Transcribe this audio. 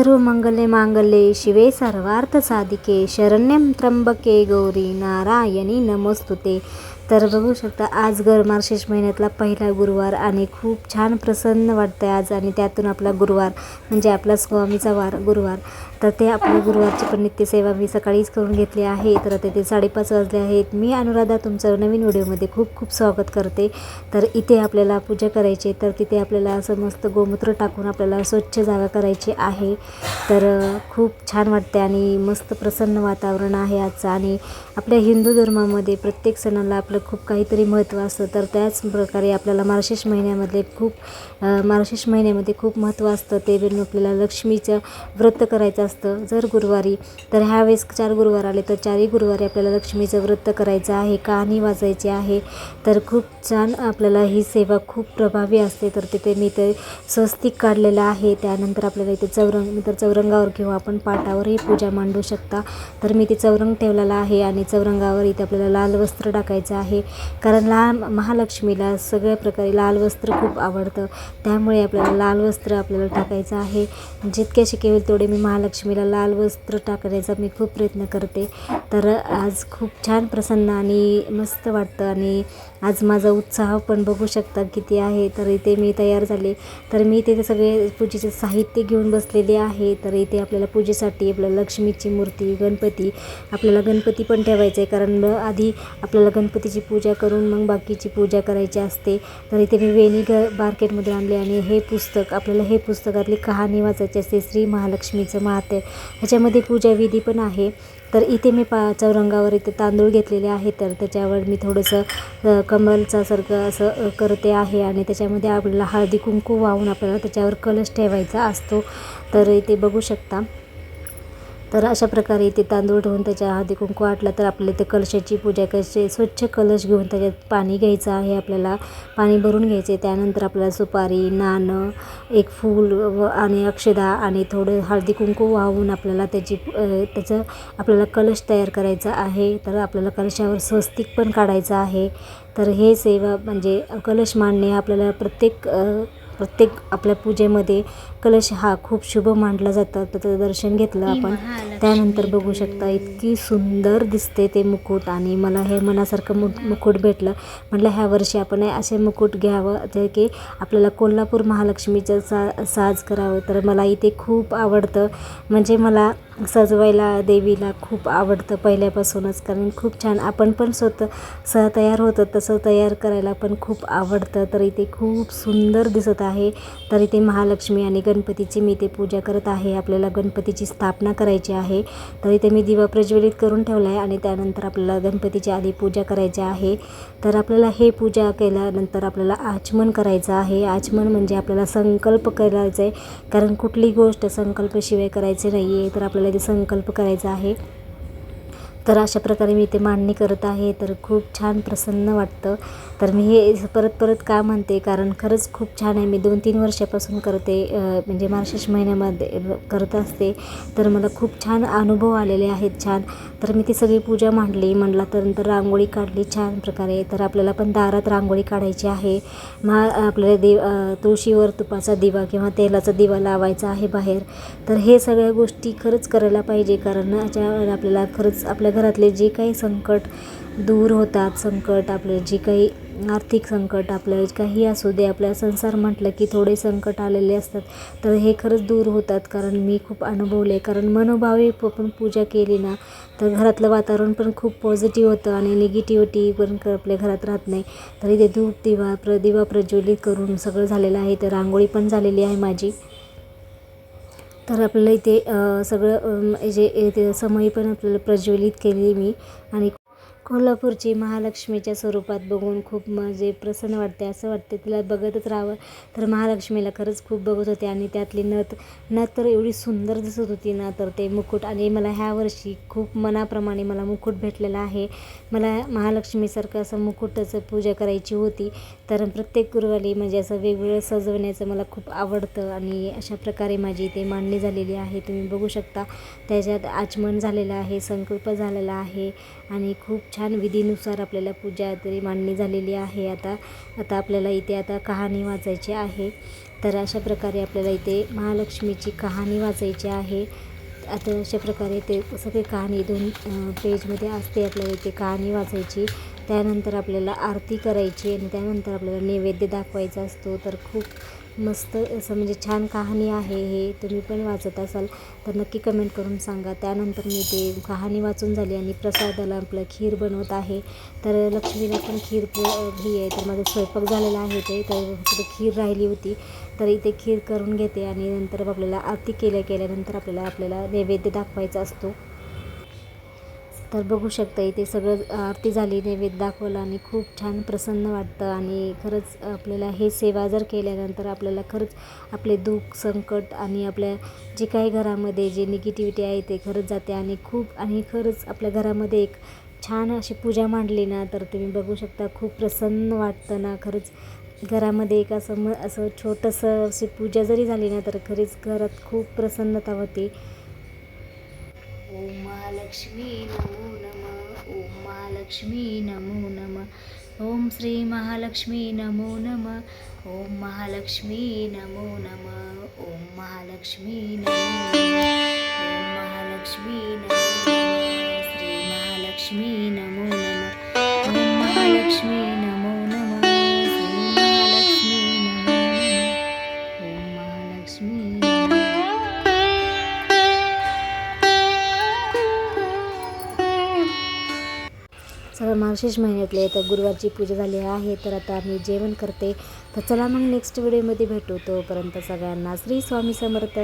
सर्व मंगले मांगल्ये शिवे सर्वार्थ साधिके शरण्यं त्र्यंबके गौरी नारायणी नमोस्तुते। तर बघू शकता आज गर महिन्यातला पहिला गुरुवार आणि खूप छान प्रसन्न वाटतं आहे आज आणि त्यातून आपला गुरुवार म्हणजे आपला स्वामीचा वार गुरुवार. तर ते आपल्या गुरुवारची पण नित्यसेवा मी सकाळीच करून घेतली आहे. तर आता ते साडेपाच वाजले आहेत. मी अनुराधा तुमचं नवीन व्हिडिओमध्ये खूप खूप स्वागत करते. तर इथे आपल्याला पूजा करायची आहे. तर तिथे आपल्याला असं मस्त गोमूत्र टाकून आपल्याला स्वच्छ जागा करायची आहे. तर खूप छान वाटते आणि मस्त प्रसन्न वातावरण आहे आजचं. आणि आपल्या हिंदू धर्मामध्ये प्रत्येक सणाला आपलं खूप काहीतरी महत्त्व असतं. तर त्याच प्रकारे आपल्याला मार्शेश महिन्यामध्ये खूप मार्शेश महिन्यामध्ये खूप महत्त्व असतं. ते वेळून आपल्याला लक्ष्मीचं व्रत करायचं असतं. जर गुरुवारी तर ह्यावेळेस चार गुरुवार आले तर चारही गुरुवारी आपल्याला लक्ष्मीचं व्रत करायचं आहे. कहाणी वाचायची आहे. तर खूप छान आपल्याला ही सेवा खूप प्रभावी असते. तर तिथे मी ते स्वस्तिक काढलेलं आहे. त्यानंतर आपल्याला इथे चौरंग तर चौरंगावर किंवा आपण पाटावरही पूजा मांडू शकता. तर मी ते चौरंग ठेवलेला आहे आणि चौरंगावर इथे आपल्याला लाल वस्त्र टाकायचं आहे. कारण लहान महालक्ष्मीला सगळ्या प्रकारे लाल वस्त्र खूप आवडतं. त्यामुळे आपल्याला लाल वस्त्र आपल्याला टाकायचं आहे. जितके शिकेल तेवढे मी महालक्ष्मीला लाल वस्त्र टाकण्याचा मी खूप प्रयत्न करते. तर आज खूप छान प्रसन्न आणि मस्त वाटतं आणि आज माझा उत्साह पण बघू शकता किती आहे. तर इथे मी तयार झाले. तर मी तिथे सगळे पूजेचे साहित्य घेऊन बसलेले आहे. तर इथे आपल्याला पूजेसाठी आपल्याला लक्ष्मीची मूर्ती गणपती आपल्याला गणपती पण ठेवायचं आहे कारण आधी आपल्याला गणपती गणपतीची पूजा करून मग बाकीची पूजा करायची असते. तर इथे मी वेणी ग मार्केटमध्ये आणले आणि हे पुस्तक आपल्याला हे पुस्तकातली कहाणी वाचायची असते श्री महालक्ष्मीचं महात्य ह्याच्यामध्ये पूजाविधी पण आहे. तर इथे मी पा चौरंगावर इथे तांदूळ घेतलेले आहे तर त्याच्यावर मी थोडंसं कमलचा सारखं असं करते आहे आणि त्याच्यामध्ये आपल्याला हळदी कुंकू वाहून आपल्याला त्याच्यावर कलश ठेवायचा असतो. तर इथे बघू शकता. तर अशा प्रकारे इथे तांदूळ ठेवून त्याच्या हळदी कुंकू वाटला तर आपल्याला ते कलशाची पूजा करायची. स्वच्छ कलश घेऊन त्याच्यात पाणी घ्यायचं आहे आपल्याला पाणी भरून घ्यायचे त्यानंतर आपल्याला सुपारी नाणं एक फूल व आणि अक्षदा आणि थोडं हळदी कुंकू वाहून आपल्याला त्याची त्याचं आपल्याला कलश तयार करायचा आहे. तर आपल्याला कलशावर स्वस्तिक पण काढायचं आहे. तर हे सेवा म्हणजे कलश मांडणे आपल्याला प्रत्येक प्रत्येक आपल्या पूजेमध्ये कलश हा खूप शुभ मानला जातं. त्याचं दर्शन घेतलं आपण. त्यानंतर बघू शकता इतकी सुंदर दिसते ते मुकुट आणि मला हे मनासारखं मु मुकुट भेटलं. म्हटलं ह्या वर्षी आपण असे मुकुट घ्यावं. जे की आपल्याला कोल्हापूर महालक्ष्मीचं सा साज करावं. तर मला इथे खूप आवडतं. म्हणजे मला सजवायला देवीला खूप आवडतं पहिल्यापासूनच. कारण खूप छान आपण पण स्वतः स तयार होतं तसं तयार करायला पण खूप आवडतं. तर इथे खूप सुंदर दिसत आहे. तर इथे महालक्ष्मी आणि गणपतीची मी इथे पूजा करत आहे. आपल्याला गणपतीची स्थापना करायची आहे. तर इथे मी दिवा प्रज्वलित करून ठेवला आहे आणि त्यानंतर आपल्याला गणपतीची आधी पूजा करायची आहे. तर आपल्याला हे पूजा केल्यानंतर आपल्याला आचमन करायचं आहे. आचमन म्हणजे आपल्याला संकल्प करायचा आहे कारण कुठली गोष्ट संकल्पशिवाय करायची नाही आहे तर आपल्याला ते संकल्प करायचा आहे. तर अशा प्रकारे मी इथे मांडणी करत आहे. तर खूप छान प्रसन्न वाटतं. तर मी हे परत परत का म्हणते? कारण खरंच खूप छान आहे. मी दोन तीन वर्षापासून करते म्हणजे मार्शेश महिन्यामध्ये करत असते. तर मला खूप छान अनुभव आलेले आहेत. छान. तर मी ती सगळी पूजा मांडली. म्हणला तर नंतर रांगोळी काढली छान प्रकारे. तर आपल्याला पण दारात रांगोळी काढायची आहे. महा आपल्याला देव तुळशीवर तुपाचा दिवा किंवा तेलाचा दिवा लावायचा आहे बाहेर. तर हे सगळ्या गोष्टी खरंच करायला पाहिजे. कारण याच्या आपल्याला खरंच आपल्या घरातले जे काही संकट दूर होतात संकट आपले जे काही आर्थिक संकट आपलं काही असू दे आपल्या संसार म्हटलं की थोडे संकट आलेले असतात. तर हे खरंच दूर होतात कारण मी खूप अनुभवले कारण मनोभावे आपण पूजा केली ना तर घरातलं वातावरण पण खूप पॉझिटिव्ह होतं आणि निगेटिव्हिटी पण आपल्या घरात राहत नाही. तर इथे धूप दिवा प्र दिवा प्रज्वलित करून सगळं झालेलं आहे. तर रांगोळी पण झालेली आहे माझी. तर आपल्याला इथे सगळं जे ते समई पण आपल्याला प्रज्वलित केली मी. आणि कोल्हापूरची महालक्ष्मीच्या स्वरूपात बघून खूप म्हणजे प्रसन्न वाटते असं वाटते. तिला बघतच राहावं. तर महालक्ष्मीला खरंच खूप बघत होते आणि त्यातली नथ नथ तर एवढी सुंदर दिसत होती ना तर ते मुकुट. आणि मला ह्या वर्षी खूप मनाप्रमाणे मला मुकुट भेटलेला आहे. मला महालक्ष्मीसारखं असं मुकुटाचं पूजा करायची होती. तर प्रत्येक गुरुवारी म्हणजे असं वेगवेगळं सजवण्याचं मला खूप आवडतं आणि अशा प्रकारे माझी इथे मांडणी झालेली आहे. तुम्ही बघू शकता त्याच्यात आचमन झालेलं आहे संकल्प झालेला आहे आणि खूप छान छान विधीनुसार आपल्याला पूजा तरी मांडणी झालेली आहे. आता आता आपल्याला इथे आता कहाणी वाचायची आहे. तर अशा प्रकारे आपल्याला इथे महालक्ष्मीची कहाणी वाचायची आहे. आता अशा प्रकारे ते सगळे कहाणी दोन पेजमध्ये असते आपल्याला इथे कहाणी वाचायची. त्यानंतर आपल्याला आरती करायची आणि त्यानंतर आपल्याला नैवेद्य दाखवायचा असतो. तर खूप मस्त असं म्हणजे छान कहाणी आहे हे. तुम्ही पण वाचत असाल तर नक्की कमेंट करून सांगा. त्यानंतर मी ते कहाणी वाचून झाली आणि प्रसादाला आपलं खीर बनवत आहे. तर लक्ष्मीला पण खीर ही आहे. तर माझा स्वयंपाक झालेला आहे ते तर खीर राहिली होती. तर इथे खीर करून घेते आणि नंतर आपल्याला आरती केल्या केल्यानंतर आपल्याला आपल्याला नैवेद्य दाखवायचा असतो. तर बघू शकता इथे सगळं आरती झाली नैवेद्य दाखवलं आणि खूप छान प्रसन्न वाटतं आणि खरंच आपल्याला हे सेवा जर केल्यानंतर आपल्याला खरंच आपले दुःख संकट आणि आपल्या जे काही घरामध्ये जे निगेटिव्हिटी आहे ते खरंच जाते आणि खूप आणि खरंच आपल्या घरामध्ये एक छान अशी पूजा मांडली ना तर तुम्ही बघू शकता खूप प्रसन्न वाटतं ना खरंच घरामध्ये एक असं म असं छोटंसं अशी पूजा जरी झाली ना तर खरीच घरात खूप प्रसन्नता होते. ओम महालक्ष्मी नमो नमः ओम महालक्ष्मी नमो नमः। ओम श्री महालक्ष्मी नमो नमः ओम महालक्ष्मी नमो नमः ओम महालक्ष्मी नमो नमः। ओम महालक्ष्मी नमो नमः श्री महालक्ष्मी नमो नमः। ओम महालक्ष्मी सगळं मार्गशीर्ष महिन्यातले तर गुरुवारची पूजा झाली आहे. तर आता मी जेवण करते. तर चला मग नेक्स्ट व्हिडिओमध्ये भेटू. तोपर्यंत सगळ्यांना श्री स्वामी समर्थ.